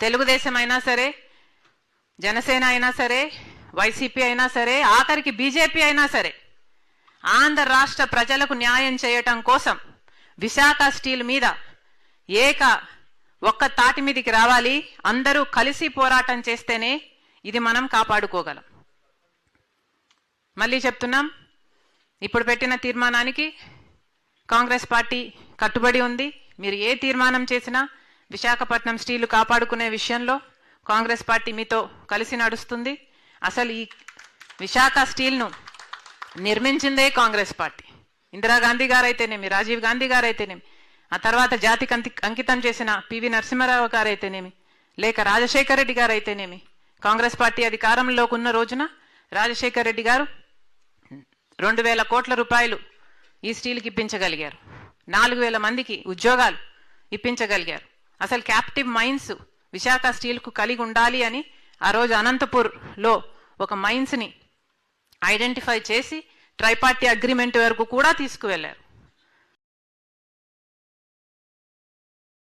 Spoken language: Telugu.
తెలుగుదేశం అయినా సరే జనసేన అయినా సరే వైసీపీ అయినా సరే ఆఖరికి బీజేపీ అయినా సరే ఆంధ్ర రాష్ట్ర ప్రజలకు న్యాయం చేయటం కోసం విశాఖ స్టీల్ మీద ఏక ఒక్క తాటి మీదికి రావాలి అందరూ కలిసి పోరాటం చేస్తేనే ఇది మనం కాపాడుకోగలం. మళ్ళీ చెప్తున్నాం ఇప్పుడు పెట్టిన తీర్మానానికి కాంగ్రెస్ పార్టీ కట్టుబడి ఉంది. మీరు ఏ తీర్మానం చేసినా విశాఖపట్నం స్టీలు కాపాడుకునే విషయంలో కాంగ్రెస్ పార్టీ మీతో కలిసి నడుస్తుంది. అసలు ఈ విశాఖ స్టీల్ను నిర్మించిందే కాంగ్రెస్ పార్టీ. ఇందిరాగాంధీ గారైతేనేమి రాజీవ్ గాంధీ గారైతేనేమి ఆ తర్వాత జాతికి అంకితం చేసిన పివి నరసింహారావు గారైతేనేమి లేక రాజశేఖర రెడ్డి గారైతేనేమి కాంగ్రెస్ పార్టీ అధికారంలోకి ఉన్న రోజున రాజశేఖర రెడ్డి గారు రెండు వేల కోట్ల రూపాయలు ఈ స్టీల్కి ఇప్పించగలిగారు. నాలుగు వేల మందికి ఉద్యోగాలు ఇప్పించగలిగారు. అసలు క్యాప్టివ్ మైన్స్ విశాఖ స్టీల్కు కలిగి ఉండాలి అని ఆ రోజు అనంతపూర్లో ఒక మైన్స్ని ఐడెంటిఫై చేసి ట్రైపార్టీ అగ్రిమెంట్ వరకు కూడా తీసుకువెళ్ళారు